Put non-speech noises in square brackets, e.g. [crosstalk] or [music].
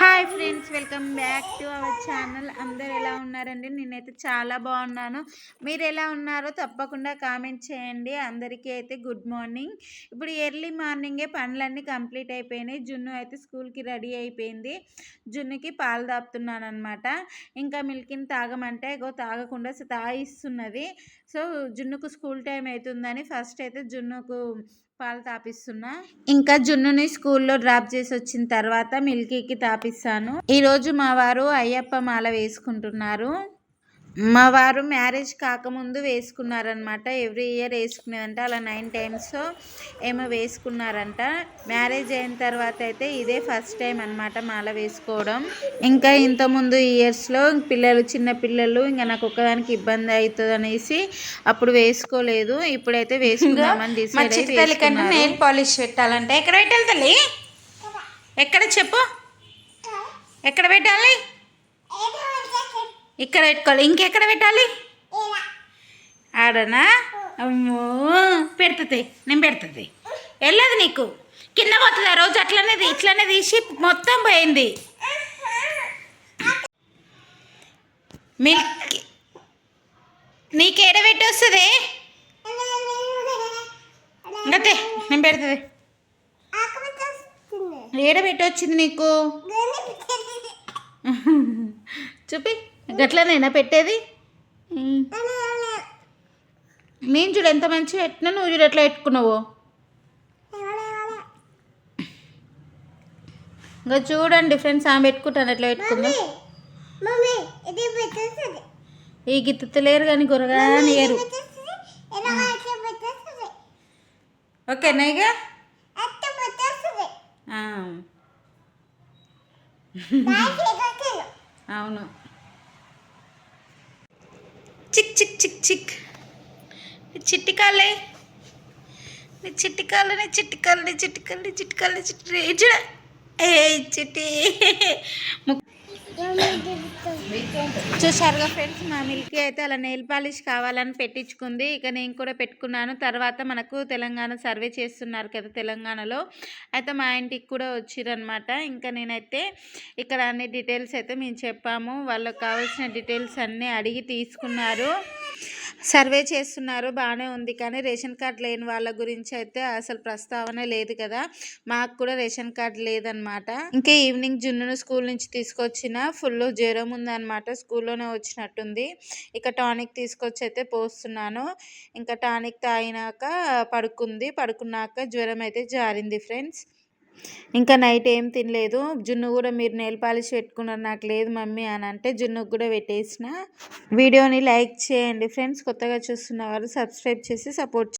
Hi friends welcome back to our channel. అందరు ఎలా ఉన్నారండి? నేనైతే చాలా బాగున్నాను. మీరు ఎలా ఉన్నారో తప్పకుండా కామెంట్ చేయండి. అందరికీ అయితే గుడ్ మార్నింగ్. ఇప్పుడు ఎర్లీ మార్నింగే పనులన్నీ కంప్లీట్ అయిపోయినాయి. జున్ను అయితే స్కూల్కి రెడీ అయిపోయింది. జున్నుకి పాలు దాపుతున్నాను అనమాట ఇంకా మిల్కిని తాగమంటే ఇగో తాగకుండా తాగిస్తున్నది. సో జున్నుకు స్కూల్ టైం అవుతుందని ఫస్ట్ అయితే జున్నుకు పాలు తాపిస్తున్నా? ఇంకా జున్నుని స్కూల్లో డ్రాప్ చేసి వచ్చిన తర్వాత మిల్కీకి తాపిస్తాను. ఈరోజు మా వారు అయ్యప్ప మాల వేసుకుంటున్నారు. మా వారు మ్యారేజ్ కాకముందు వేసుకున్నారనమాట ఎవ్రీ ఇయర్ వేసుకునేదంట. అలా నైన్ టైమ్స్ ఏమో వేసుకున్నారంట. మ్యారేజ్ అయిన తర్వాత అయితే ఇదే ఫస్ట్ టైం అనమాట మాల వేసుకోవడం. ఇంకా ఇంతకుముందు ఇయర్స్లో పిల్లలు చిన్న పిల్లలు ఇంకా నాకు ఒక్కదానికి ఇబ్బంది అవుతుంది అనేసి అప్పుడు వేసుకోలేదు. ఇప్పుడైతే వేసుకుందామని డిసైడ్ నెయిల్ పాలిష్ పెట్టాలంటే. ఎక్కడ పెట్టాలి తల్లి? ఎక్కడ చెప్పు? ఎక్కడ పెట్టాలి? ఇక్కడ పెట్టుకోవాలి. ఇంకెక్కడ పెట్టాలి? ఆడనా? అమ్మో పెడుతుంది. నేను పెడుతుంది. వెళ్ళదు నీకు. కింద పోతుంది ఆ రోజు అట్లనే ఇట్లనే తీసి మొత్తం పోయింది. మిల్క్ నీకు ఏడ పెట్టి వస్తుంది? అంతే నేను పెడుతుంది. ఏడ పెట్టి వచ్చింది నీకు? [laughs] చూపి. గట్లనేనా పెట్టేది. నేను చూడు ఎంత మంచిగా పెట్టినా నువ్వు చూడు ఎట్లా పెట్టుకున్నావు. ఇంకా చూడండి ఫ్రెండ్స్ ఆమె పెట్టుకుంటాను ఎట్లా పెట్టుకుందా. పెట్టేస్తుంది. ఈ గిత్తలేరు కానీ గురగాని ఏరు. ఓకేనా ఇక అవును. చిక్ చిక్ చిక్ చిక్. నీ చిట్టికాలే నీ చిట్టికాలు నీ చిట్టికాలు నీ చిట్టికాలు నీ చిట్టికాలు చిట్టి [laughs] ఏ చిట్టి. చూసారుగా చూశారుగా ఫ్రెండ్స్ మా మిల్కీ అయితే అలా నెయిల్ పాలిష్ కావాలని పెట్టించుకుంది. ఇక నేను కూడా పెట్టుకున్నాను. తర్వాత మనకు తెలంగాణ సర్వే చేస్తున్నారు కదా తెలంగాణలో. అయితే మా ఇంటికి కూడా వచ్చిరనమాట ఇంకా నేనైతే ఇక్కడ అన్ని డీటెయిల్స్ అయితే మేము చెప్పాము. వాళ్ళకు కావాల్సిన డీటెయిల్స్ అన్నీ అడిగి తీసుకున్నారు. సర్వే చేస్తున్నారు బాగానే ఉంది. కానీ రేషన్ కార్డ్ లేని వాళ్ళ గురించి అయితే అసలు ప్రస్తావన లేదు కదా. మాకు కూడా రేషన్ కార్డ్ లేదనమాట ఇంకా ఈవినింగ్ జున్నును స్కూల్ నుంచి తీసుకొచ్చిన ఫుల్ జ్వరం ఉందనమాట స్కూల్లోనే వచ్చినట్టుంది. ఇక టానిక్ తీసుకొచ్చి అయితే పోస్తున్నాను. ఇంకా టానిక్ తాగినాక పడుకుంది. పడుకున్నాక జ్వరం అయితే జారింది ఫ్రెండ్స్. ఇంకా నైట్ ఏం తినలేదు. జున్ను కూడా మీరు నెయిల్ పాలిష్ పెట్టుకున్నారు. నాకు లేదు మమ్మీ అని అంటే జున్నుకు కూడా పెట్టేసిన. వీడియోని లైక్ చేయండి. ఫ్రెండ్స్ కొత్తగా చూస్తున్న వారు సబ్స్క్రైబ్ చేసి సపోర్ట్